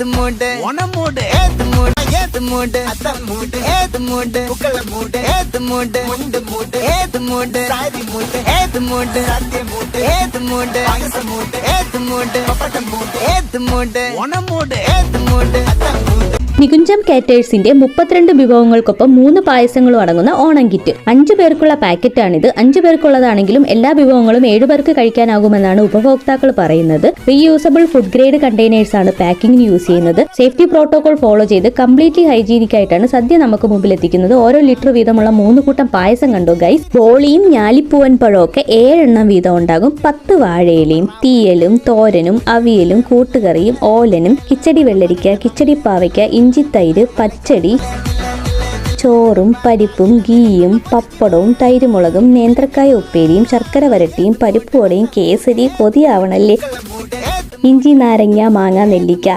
ஏத்து மூடு உன மூடு ஏத்து மூடு ஏத்து மூடு அத்தம் மூடு ஏத்து மூடு புக்கள மூடு ஏத்து மூடு முண்டு மூடு ஏத்து மூடு சாதி மூடு ஏத்து மூடு சத்திய மூடு ஏத்து மூடு பாயச மூடு ஏத்து மூடு பப்பட்டம் மூடு ஏத்து மூடு உன மூடு ஏத்து மூடு அத்தம் மூடு നികുഞ്ചം കാറ്റേഴ്സിന്റെ മുപ്പത്തിരണ്ട് വിഭവങ്ങൾക്കൊപ്പം മൂന്ന് പായസങ്ങളും അടങ്ങുന്ന ഓണം കിറ്റ് അഞ്ചു പേർക്കുള്ള പാക്കറ്റാണിത്. അഞ്ചു പേർക്കുള്ളതാണെങ്കിലും എല്ലാ വിഭവങ്ങളും ഏഴു പേർക്ക് കഴിക്കാനാകുമെന്നാണ് ഉപഭോക്താക്കൾ പറയുന്നത്. റീയൂസബിൾ ഫുഡ് ഗ്രേഡ് കണ്ടെയ്നേഴ്സ് ആണ് പാക്കിങ്ങിന് യൂസ് ചെയ്യുന്നത്. സേഫ്റ്റി പ്രോട്ടോകോൾ ഫോളോ ചെയ്ത് കംപ്ലീറ്റ്ലി ഹൈജീനിക് ആയിട്ടാണ് സദ്യ നമുക്ക് മുമ്പിൽ എത്തിക്കുന്നത് ഓരോ ലിറ്റർ വീതമുള്ള മൂന്ന് കൂട്ടം പായസം കണ്ടു ഗൈസ് ബോളിയും ഞാലിപ്പൂവൻ പഴവും ഒക്കെ ഏഴെണ്ണം വീതം ഉണ്ടാകും. പത്ത് വാഴയിലയും തീയലും തോരനും അവിയലും കൂട്ടുകറിയും ഓലനും കിച്ചടി വെള്ളരിക്ക കിച്ചടി പാവയ്ക്ക ഇഞ്ചിത്തൈര് പച്ചടി ചോറും പരിപ്പും ഗീയും പപ്പടവും തൈരുമുളകും നേന്ത്രക്കായ ഉപ്പേരിയും ശർക്കര വരട്ടിയും പരിപ്പുവടയും കേസരി കൊതിയാവണല്ലേ? ഇഞ്ചി നാരങ്ങ മാങ്ങ നെല്ലിക്ക